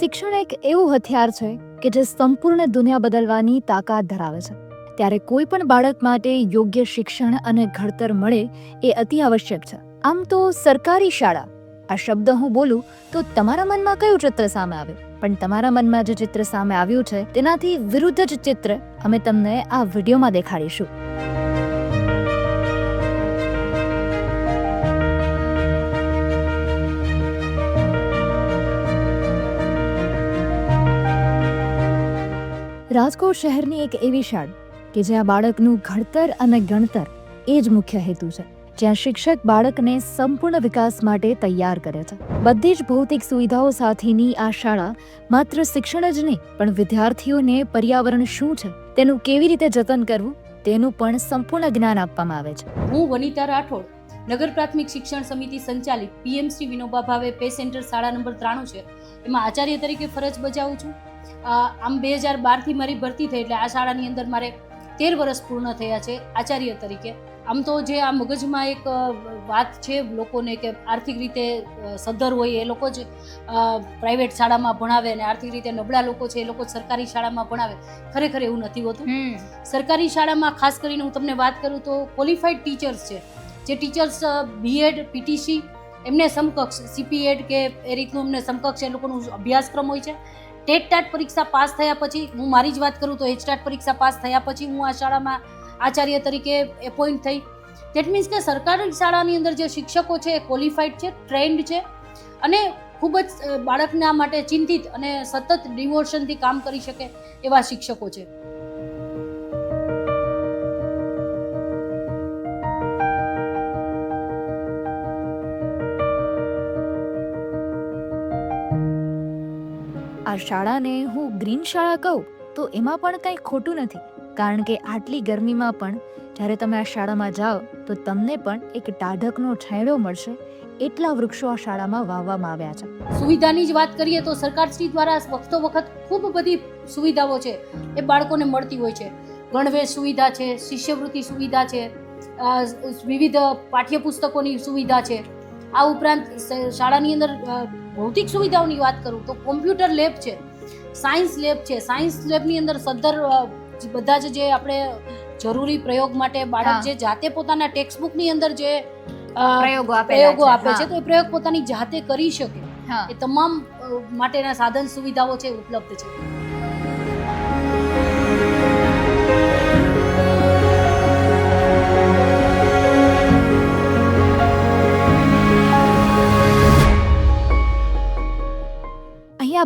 શિક્ષણ એક એવું હથિયાર છે કે જે સંપૂર્ણ દુનિયા બદલવાની તાકાત ધરાવે છે. ત્યારે કોઈ પણ બાળક માટે યોગ્ય શિક્ષણ અને ઘડતર મળે એ અતિ આવશ્યક છે. આમ તો સરકારી શાળા, આ શબ્દ હું બોલું તો તમારા મનમાં કયું ચિત્ર સામે આવે પણ તમારા મનમાં જે ચિત્ર સામે આવ્યું છે તેનાથી વિરુદ્ધ જ ચિત્ર અમે તમને આ વિડીયોમાં દેખાડીશું. રાજકોટ શહેરની એક એવી શાળા કે જ્યાં બાળકનું ઘડતર અને ગણતર એ જ મુખ્ય હેતુ છે. જ્યાં શિક્ષક બાળકને સંપૂર્ણ વિકાસ માટે તૈયાર કરે છે. બધી જ ભૌતિક સુવિધાઓ સાથેની આ શાળા માત્ર શિક્ષણ જ નહીં, પણ વિદ્યાર્થીઓને પર્યાવરણ શું છે, તેનું કેવી રીતે જતન કરવું, તેનું પણ સંપૂર્ણ જ્ઞાન આપવામાં આવે છે. હું વનિતા રાઠોડ, નગર પ્રાથમિક શિક્ષણ સમિતિ સંચાલિત પીએમસી વિનોબા ભાવે પે સેન્ટર શાળા નંબર ત્રાણું છે. એમાં આચાર્ય તરીકે ફરજ બજાવું છું. આમ બે હજાર બારથી મારી ભરતી થઈ એટલે આ શાળાની અંદર મારે તેર વર્ષ પૂર્ણ થયા છે આચાર્ય તરીકે. આમ તો જે આ મગજમાં એક વાત છે લોકોને કે આર્થિક રીતે સદ્ધર હોય એ લોકો જ પ્રાઇવેટ શાળામાં ભણાવે અને આર્થિક રીતે નબળા લોકો છે એ લોકો જ સરકારી શાળામાં ભણાવે. ખરેખર એવું નથી હોતું. સરકારી શાળામાં ખાસ કરીને હું તમને વાત કરું તો ક્વોલિફાઈડ ટીચર્સ છે. જે ટીચર્સ બીએડ પીટીસી એમને સમકક્ષ સીપીએડ કે એ રીતનું એમને સમકક્ષ એ લોકોનું અભ્યાસક્રમ હોય છે. ટેટ પરીક્ષા પાસ થયા પછી, હું મારી જ વાત કરું તો એચટાટ પરીક્ષા પાસ થયા પછી હું આ શાળામાં આચાર્ય તરીકે એપોઇન્ટ થઈ. દેટ મીન્સ કે સરકારી શાળાની અંદર જે શિક્ષકો છે એ ક્વોલિફાઈડ છે ટ્રેન્ડ છે અને ખૂબ જ બાળકને બાળકના માટે ચિંતિત અને સતત ડિવોશનથી કામ કરી શકે એવા શિક્ષકો છે. આ શાળાને હું ગ્રીન શાળા કહું, તો એમાં પણ કંઈ ખોટું નથી. કારણ કે આટલી ગરમીમાં પણ જ્યારે તમે આ શાળામાં જાઓ, તો તમને પણ એક ટાઢકનો છાંયડો મળશે. એટલા વૃક્ષો આ શાળામાં વાવવામાં આવ્યા છે. સુવિધાની જ વાત કરીએ તો સરકારશ્રી દ્વારા વખતો વખત ખૂબ બધી સુવિધાઓ છે, એ બાળકોને મળતી હોય છે. ગણવેશ સુવિધા છે, શિષ્યવૃત્તિ સુવિધા છે વિવિધ પાઠ્યપુસ્તકોની સુવિધા છે. આ ઉપરાંત શાળાની અંદર ભૌતિક સુવિધાઓની વાત કરું તો કોમ્પ્યુટર લેબ છે સાયન્સ લેબ છે. સાયન્સ લેબની અંદર સદ્ધર બધા જ જે આપણે જરૂરી પ્રયોગ માટે બાળક જે જાતે પોતાના ટેક્સ્ટબુકની અંદર જે પ્રયોગો પ્રયોગો આપે છે તો એ પ્રયોગ પોતાની જાતે કરી શકે. એ તમામ માટેના સાધન સુવિધાઓ છે ઉપલબ્ધ છે.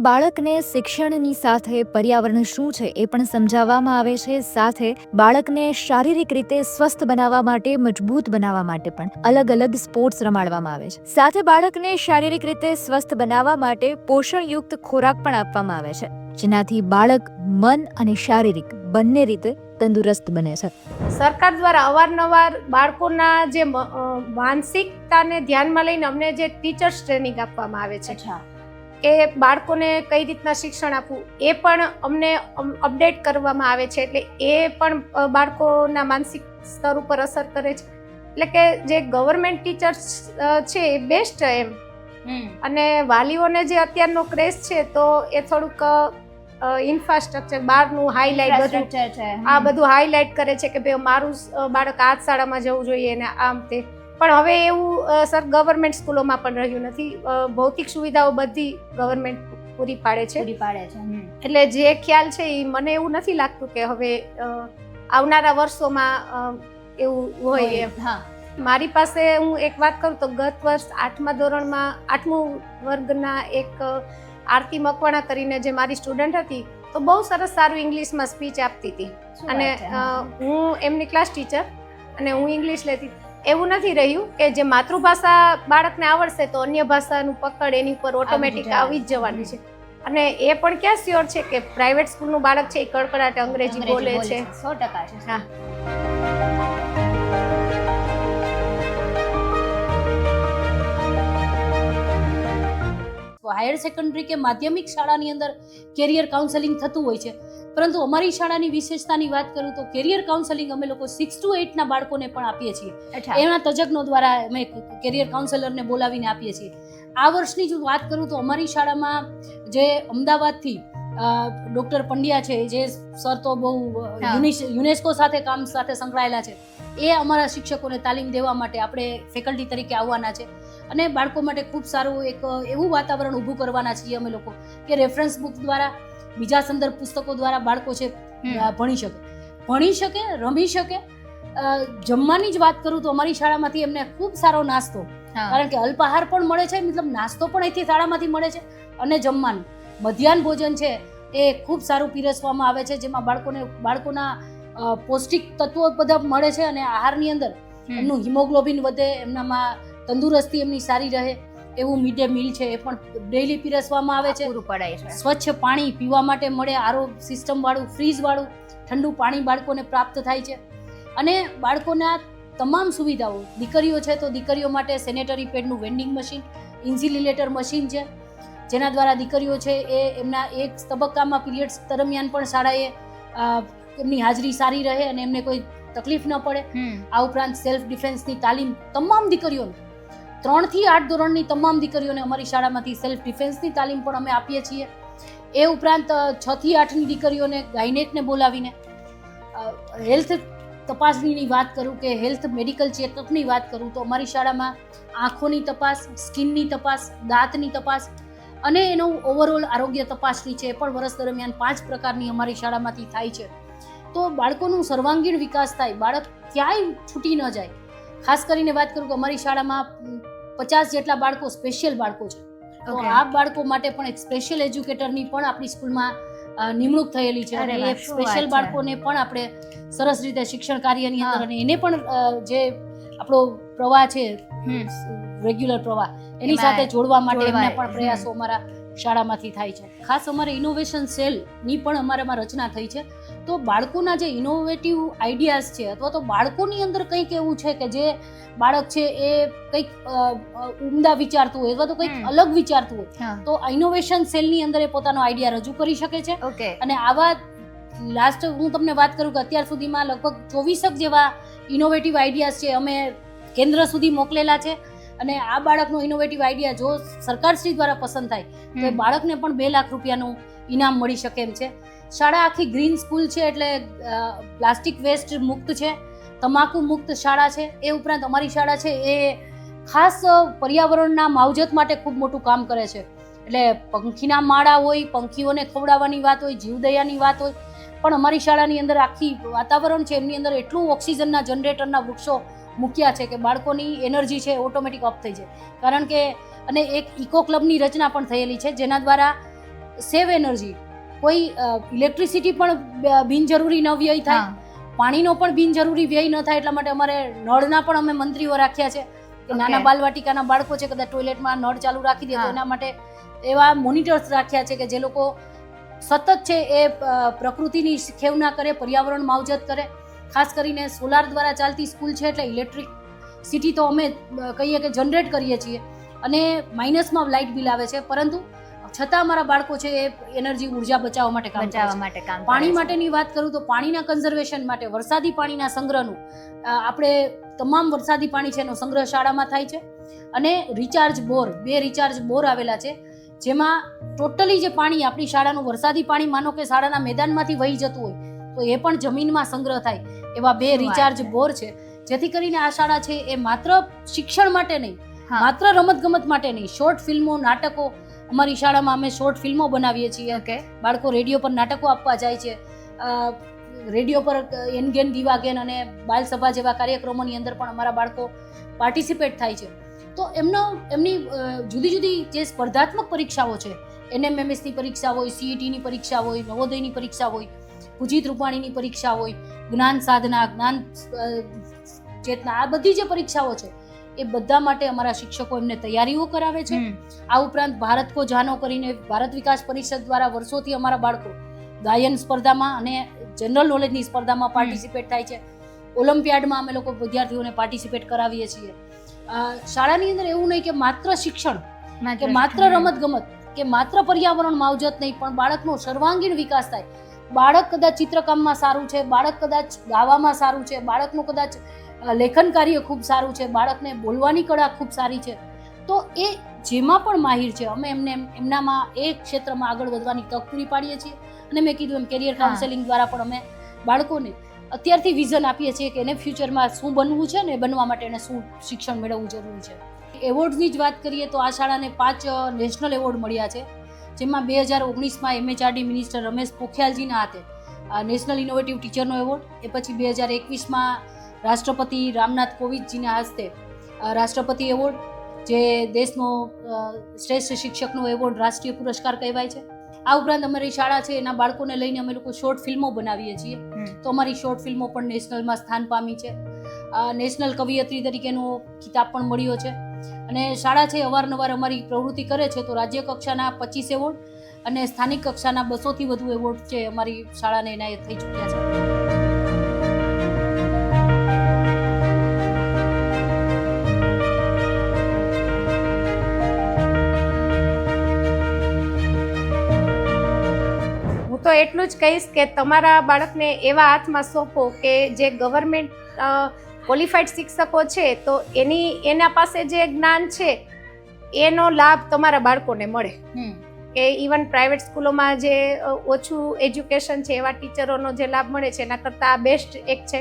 બાળકને શિક્ષણની સાથે પર્યાવરણ શું છે એ પણ સમજાવવામાં આવે છે. સાથે બાળકને શારીરિક રીતે સ્વસ્થ બનાવવા માટે મજબૂત બનાવવા માટે પણ અલગ અલગ સ્પોર્ટ્સ રમાડવામાં આવે છે. સાથે બાળકને શારીરિક રીતે સ્વસ્થ બનાવવા માટે પોષણયુક્ત ખોરાક પણ આપવામાં આવે છે જેનાથી બાળક મન અને શારીરિક બંને રીતે તંદુરસ્ત બને છે. સરકાર દ્વારા અવારનવાર બાળકોના જે માનસિકતાને ધ્યાનમાં લઈને અમને જે ટીચર્સ ટ્રેનિંગ આપવામાં આવે છે. કે બાળકોને કઈ રીતના શિક્ષણ આપવું એ પણ અમને અમ- અપડેટ કરવામાં આવે છે. એટલે એ પણ બાળકોના માનસિક સ્તર ઉપર અસર કરે છે. એટલે કે જે ગવર્મેન્ટ ટીચર્સ છે એ બેસ્ટ એમ. અને વાલીઓને જે અત્યારનો ક્રેઝ છે તો એ થોડુંક ઇન્ફ્રાસ્ટ્રક્ચર બહારનું હાઇલાઇટ બધું આ બધું હાઇલાઇટ કરે છે કે ભાઈ મારું બાળક આ જ શાળામાં જવું જોઈએ ને આમ તે. પણ હવે એવું સર ગવર્મેન્ટ સ્કૂલોમાં પણ રહ્યું નથી. ભૌતિક સુવિધાઓ બધી ગવર્મેન્ટ પૂરી પાડે છે. પૂરી પાડે છે એટલે જે ખ્યાલ છે એ મને એવું નથી લાગતું કે હવે આવનારા વર્ષોમાં એવું હોય એમ. હા. મારી પાસે હું એક વાત કરું તો ગત વર્ષ આઠમા ધોરણમાં આઠમું વર્ગના એક આરતી મકવાણા કરીને જે મારી સ્ટુડન્ટ હતી તો બહુ સરસ સારું ઇંગ્લિશમાં સ્પીચ આપતી હતી. અને હું. એમની ક્લાસ ટીચર અને હું ઇંગ્લિશ લેતી એવું નથી રહ્યું કે જે માતૃભાષા બાળકને આવડશે તો અન્ય ભાષાનું પકડ એની ઉપર ઓટોમેટિક આવી જ જવાની છે. અને એ પણ ક્યાં શ્યોર છે કે પ્રાઇવેટ સ્કૂલનું બાળક છે એ કડકડાટ અંગ્રેજી બોલે છે. સો ટકા છે. હા. હાયર સેકન્ડરી કે માધ્યમિક શાળાની અંદર કેરિયર કાઉન્સેલિંગ થતું હોય છે. પરંતુ અમારી શાળાની વિશેષતાની વાત કરું તો કેરિયર કાઉન્સેલિંગ અમે લોકો સિક્સ ટુ એટના બાળકોને પણ આપીએ છીએ. એના તજજ્ઞો દ્વારા અમે કેરિયર કાઉન્સેલરને બોલાવીને આપીએ છીએ. આ વર્ષની જો વાત કરું તો અમારી શાળામાં જે અમદાવાદથી ડૉક્ટર પંડ્યા છે જે સર તો બહુ યુનેસ્કો સાથે કામ સાથે સંકળાયેલા છે. એ અમારા શિક્ષકોને તાલીમ દેવા માટે આપણે ફેકલ્ટી તરીકે આવવાના છે. અને બાળકો માટે ખૂબ સારું એક એવું વાતાવરણ ઊભું કરવાના છીએ અમે લોકો કે રેફરન્સ બુક દ્વારા બીજા સંદર્ભ પુસ્તકો દ્વારા બાળકો છે ભણી શકે. ભણી શકે રમી શકે જમવાની જ વાત કરું તો અમારી શાળામાંથી એમને ખૂબ સારો નાસ્તો. કારણ કે અલ્પાહાર પણ મળે છે મતલબ નાસ્તો પણ અહીંથી શાળામાંથી મળે છે અને જમવાનું. મધ્યાહન ભોજન છે એ ખૂબ સારું પીરસવામાં આવે છે જેમાં બાળકોને બાળકોના પૌષ્ટિક તત્વો બધા મળે છે અને આહારની અંદર એમનું હિમોગ્લોબિન વધે એમનામાં તંદુરસ્તી એમની સારી રહે એવું મિડ ડે મીલ છે એ પણ ડેઈલી પીરસવામાં આવે છે. પૂરું પડાય છે. સ્વચ્છ પાણી પીવા માટે મળે આરો સિસ્ટમ વાળું ફ્રીજ વાળું ઠંડુ પાણી બાળકોને પ્રાપ્ત થાય છે. અને બાળકોના તમામ સુવિધાઓ દીકરીઓ છે તો દીકરીઓ માટે સેનેટરી પેડનું વેન્ડિંગ મશીન ઇન્ઝિલિલેટર મશીન છે જેના દ્વારા દીકરીઓ છે એ એમના એક તબક્કામાં પીરિયડ્સ દરમિયાન પણ શાળાએ એમની હાજરી સારી રહે અને એમને કોઈ તકલીફ ન પડે. આ ઉપરાંત સેલ્ફ ડિફેન્સની તાલીમ તમામ દીકરીઓને ત્રણથી આઠ ધોરણની તમામ દીકરીઓને અમારી શાળામાંથી સેલ્ફ ડિફેન્સની તાલીમ પણ અમે આપીએ છીએ. એ ઉપરાંત છથી આઠની દીકરીઓને ગાયનેકને બોલાવીને હેલ્થ તપાસણીની વાત કરું કે હેલ્થ મેડિકલ ચેકઅપની વાત કરું તો અમારી શાળામાં આંખોની તપાસ સ્કિનની તપાસ દાંતની તપાસ અને એનું ઓવરઓલ આરોગ્ય તપાસણી છે એ પણ વર્ષ દરમિયાન પાંચ પ્રકારની અમારી શાળામાંથી થાય છે. તો બાળકોનું સર્વાંગીણ વિકાસ થાય બાળક ક્યાંય છૂટી ન જાય. ખાસ કરીને વાત કરું કે અમારી શાળામાં પચાસ જેટલા બાળકો સ્પેશિયલ બાળકો છે. તો આ બાળકો માટે પણ એક સ્પેશિયલ એજ્યુકેટરની પણ આપણી સ્કૂલમાં નિમણૂક થયેલી છે. અને એ સ્પેશિયલ બાળકોને પણ આપણે સરસ રીતે શિક્ષણ કાર્યની અંદર અને એને પણ જે આપણો પ્રવાહ છે. રેગ્યુલર પ્રવાહ એની સાથે જોડવા માટે. એમના પણ પ્રયાસો અમારા શાળામાંથી થાય છે. ખાસ અમારે ઇનોવેશન સેલની પણ અમારામાં રચના થઈ છે. તો બાળકોના જે ઇનોવેટિવ આઈડિયાઝ છે અથવા તો બાળકોની અંદર કંઈક એવું છે કે જે બાળક છે એ કંઈક ઉમદા વિચારતું હોય અથવા તો કંઈક અલગ વિચારતું હોય તો ઇનોવેશન સેલની અંદર એ પોતાનો આઈડિયા રજૂ કરી શકે છે. અને આવા લાસ્ટ હું તમને વાત કરું કે અત્યાર સુધીમાં લગભગ ચોવીસક જેવા ઇનોવેટિવ આઈડિયાઝ છે અમે કેન્દ્ર સુધી મોકલેલા છે. અને આ બાળકનો ઇનોવેટિવ આઈડિયા જો સરકારશ્રી દ્વારા પસંદ થાય તો એ બાળકને પણ બે લાખ રૂપિયાનું ઇનામ મળી શકે એમ છે. શાળા આખી ગ્રીન સ્કૂલ છે એટલે પ્લાસ્ટિક વેસ્ટ મુક્ત છે તમાકુ મુક્ત શાળા છે એ ઉપરાંત અમારી શાળા છે એ ખાસ પર્યાવરણના માવજત માટે ખૂબ મોટું કામ કરે છે. એટલે પંખીના માળા હોય પંખીઓને ખવડાવવાની વાત હોય જીવદયાની વાત હોય પણ અમારી શાળાની અંદર આખી વાતાવરણ છે એમની અંદર એટલું ઓક્સિજનના જનરેટરના વૃક્ષો મૂક્યા છે કે બાળકોની એનર્જી છે ઓટોમેટિક અપ થઈ જાય. કારણ કે અને એક ઇકો ક્લબની રચના પણ થયેલી છે જેના દ્વારા સેવ એનર્જી કોઈ ઇલેક્ટ્રિસિટી પણ બિનજરૂરી ન વ્યય થાય પાણીનો પણ બિનજરૂરી વ્યય ન થાય એટલા માટે અમારે નળના પણ અમે મંત્રીઓ રાખ્યા છે કે નાના બાલવાટિકાના બાળકો છે કદાચ ટોયલેટમાં નળ ચાલુ રાખી દે તો એના માટે એવા મોનિટર્સ રાખ્યા છે કે જે લોકો સતત છે એ પ્રકૃતિની ખેવના કરે પર્યાવરણ માવજત કરે ખાસ કરીને સોલાર દ્વારા ચાલતી સ્કૂલ છે એટલે ઇલેક્ટ્રિક સિટી તો અમે કહીએ કે જનરેટ કરીએ છીએ અને માઇનસમાં લાઇટ બિલ આવે છે. પરંતુ છતાં અમારા બાળકો છે એ એનર્જી ઊર્જા બચાવવા માટે કામ બચાવવા માટે કામ પાણી માટેની વાત કરું તો પાણીના કન્ઝર્વેશન માટે વરસાદી પાણીના સંગ્રહનું આપણે તમામ વરસાદી પાણી છે એનો સંગ્રહ શાળામાં થાય છે. અને રિચાર્જ બોર બે રિચાર્જ બોર આવેલા છે જેમાં ટોટલી જે પાણી આપણી શાળાનું વરસાદી પાણી માનો કે શાળાના મેદાનમાંથી વહી જતું હોય તો એ પણ જમીનમાં સંગ્રહ થાય એવા બે રિચાર્જ. બોર છે. જેથી કરીને આ શાળા છે એ માત્ર શિક્ષણ માટે નહીં. માત્ર રમતગમત માટે નહીં. શોર્ટ ફિલ્મો નાટકો અમારી શાળામાં અમે શોર્ટ ફિલ્મો બનાવીએ છીએ. કે બાળકો રેડિયો પર નાટકો આપવા જાય છે. રેડિયો પર એનગેન દિવાગેન અને બાલસભા જેવા કાર્યક્રમોની અંદર પણ અમારા બાળકો પાર્ટિસિપેટ થાય છે. તો એમનો એમની જુદી જુદી જે સ્પર્ધાત્મક પરીક્ષાઓ છે એનએમએમએસની પરીક્ષા હોય સીઈટીની પરીક્ષા હોય નવોદયની પરીક્ષા હોય પૂજિત રૂપાણીની પરીક્ષા હોય જ્ઞાન સાધના જ્ઞાન ચેતના આ બધી જે પરીક્ષાઓ છે એ બધા માટે અમારા શિક્ષકો એમને તૈયારીઓ કરાવે છે. આ ઉપરાંત ભારત કો જાનો કરીને ભારત વિકાસ પરિષદ દ્વારા વર્ષોથી અમારા બાળકો ગાયન સ્પર્ધામાં અને જનરલ નોલેજની સ્પર્ધામાં પાર્ટિસિપેટ થાય છે. ઓલિમ્પિયાડમાં અમે લોકો વિદ્યાર્થીઓને પાર્ટિસિપેટ કરાવીએ છીએ. શાળાની અંદર એવું નહીં કે માત્ર શિક્ષણ કે માત્ર. રમત ગમત કે માત્ર પર્યાવરણ માવજત નહીં પણ બાળકનો સર્વાંગીણ વિકાસ થાય. બાળક કદાચ ચિત્રકામમાં સારું છે બાળક કદાચ ગાવામાં સારું છે બાળકનું કદાચ લેખન કાર્ય ખૂબ સારું છે બાળકને બોલવાની કળા ખૂબ સારી છે. તો એ જેમાં પણ માહિર છે અમે એમને એમનામાં એ ક્ષેત્રમાં આગળ વધવાની તક પૂરી પાડીએ છીએ. અને મેં કીધું એમ કેરિયર કાઉન્સેલિંગ દ્વારા પણ અમે બાળકોને અત્યારથી વિઝન આપીએ છીએ કે એને ફ્યુચરમાં શું બનવું છે ને બનવા માટે એને શું શિક્ષણ મેળવવું જરૂરી છે. એવોર્ડની જ વાત કરીએ તો આ શાળાને પાંચ નેશનલ એવોર્ડ મળ્યા છે. જેમાં બે હજાર ઓગણીસમાં એમએચઆરડી મિનિસ્ટર રમેશ પોખરિયાલજીના હાથે નેશનલ ઇનોવેટિવ ટીચરનો એવોર્ડ એ પછી બે હજાર એકવીસમાં રાષ્ટ્રપતિ રામનાથ કોવિંદજીના હસ્તે રાષ્ટ્રપતિ એવોર્ડ જે દેશનો શ્રેષ્ઠ શિક્ષકનો એવોર્ડ રાષ્ટ્રીય પુરસ્કાર કહેવાય છે. આ ઉપરાંત અમારી શાળા છે એના બાળકોને લઈને અમે લોકો શોર્ટ ફિલ્મો બનાવીએ છીએ. તો અમારી શોર્ટ ફિલ્મો પણ નેશનલમાં સ્થાન પામી છે. નેશનલ કવિયત્રી તરીકેનો ખિતાબ પણ મળ્યો છે. અને શાળા છે, અવારનવાર અમારી પ્રવૃત્તિ કરે છે, તો રાજ્ય કક્ષાના પચીસ એવોર્ડ અને સ્થાનિક કક્ષાના બસોથી વધુ એવોર્ડ છે, અમારી શાળાને એનાયત થઈ ચૂક્યા છે. તો એટલું જ કહીશ કે તમારા બાળકને એવા હાથમાં સોંપો કે જે ગવર્મેન્ટ ક્વોલિફાઈડ શિક્ષકો છે તો એની એના પાસે જે જ્ઞાન છે એનો લાભ તમારા બાળકોને મળે. કે ઇવન પ્રાઇવેટ સ્કૂલોમાં જે ઓછું એજ્યુકેશન છે એવા ટીચરોનો જે લાભ મળે છે એના કરતાં આ બેસ્ટ એક છે.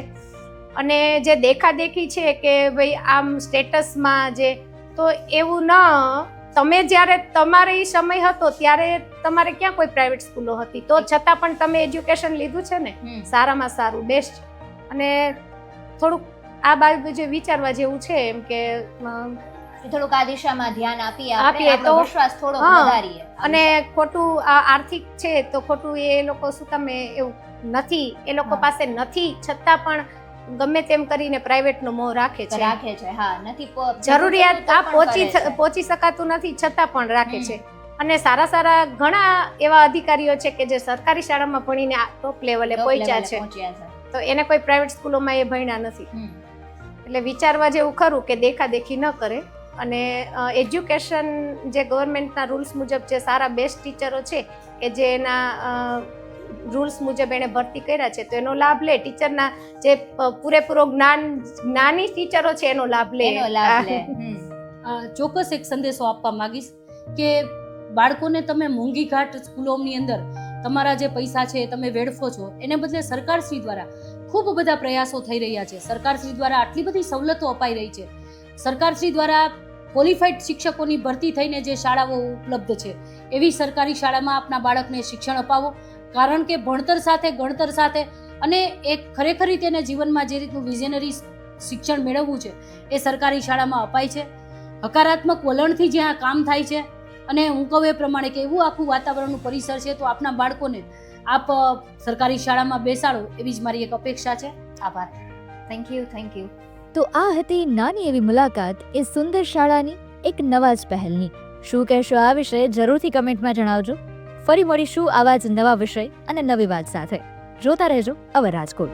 અને જે દેખાદેખી છે કે ભાઈ આમ સ્ટેટસમાં જે તો એવું ન તમે જ્યારે તમારી સમય હતો ત્યારે તમારે ક્યાં કોઈ પ્રાઇવેટ સ્કૂલો હતી? તો છતાં પણ તમે એજ્યુકેશન લીધું છે ને? સારામાં સારું બેસ્ટ અને થોડુંક આ બાબત જે વિચારવા જેવું છે એમ કે થોડુંક આ દિશામાં ધ્યાન આપીએ આપીએ તો- વિશ્વાસ થોડો વધારીએ. અને ખોટું આ આર્થિક છે તો ખોટું એ લોકો શું તમે એવું નથી એ લોકો પાસે નથી છતાં પણ ગમે તેમ કરીને પ્રાઇવેટનો મોહ રાખે છે. રાખે છે હા નથી જરૂરિયાત આ પહોંચી પહોંચી શકાતું નથી છતાં પણ રાખે છે. અને સારા સારા ઘણા એવા અધિકારીઓ છે કે જે સરકારી શાળામાં ભણીને ટોપ લેવલે પહોંચ્યા છે. તો એને કોઈ પ્રાઇવેટ સ્કૂલોમાં એ ભણ્યા નથી. એટલે વિચારવા જેવું ખરું કે દેખાદેખી ન કરે. અને એજ્યુકેશન જે ગવર્મેન્ટના રૂલ્સ મુજબ જે સારા બેસ્ટ ટીચરો છે કે જે એના રૂલ્સ મુજબ એણે ભરતી કર્યા છે તો એનો લાભ લે. ટીચરના જે પૂરેપૂરો જ્ઞાન જ્ઞાની ટીચરો છે એનો લાભ લે. ચોક્કસ એક સંદેશો આપવા માંગીશ કે બાળકોને તમે મોંઘી ઘાટ સ્કૂલોની અંદર તમારા જે પૈસા છે તમે વેડફો છો એને બદલે સરકારશ્રી દ્વારા ખૂબ બધા પ્રયાસો થઈ રહ્યા છે. સરકારશ્રી દ્વારા આટલી બધી સવલતો અપાઈ રહી છે. સરકારશ્રી દ્વારા ક્વોલિફાઈડ શિક્ષકોની ભરતી થઈને જે શાળાઓ ઉપલબ્ધ છે, એવી સરકારી શાળામાં આપના બાળકને શિક્ષણ અપાવો. કારણ કે ભણતર સાથે, ગણતર સાથે અને એક ખરેખર રીતે એને જીવનમાં જે રીતનું વિઝનરી શિક્ષણ મેળવવું છે, એ સરકારી શાળામાં અપાય છે. હકારાત્મક વલણથી જ્યાં કામ થાય છે અને હું કહું એ પ્રમાણે કે એવું આખું વાતાવરણનું પરિસર છે, તો આપના બાળકોને આપ સરકારી શાળામાં બેસાડો, એવી જ મારી એક અપેક્ષા છે. આભાર. થેન્ક યુ થેન્ક યુ તો આ હતી નાની એવી મુલાકાત એ સુંદર શાળાની એક નવા જ પહેલની. શું કહેશો આ વિશે જરૂરથી કમેન્ટમાં જણાવજો. ફરી મળીશું આવા જ નવા વિષય અને નવી વાત સાથે. જોતા રહેજો, અવર રાજકોટ.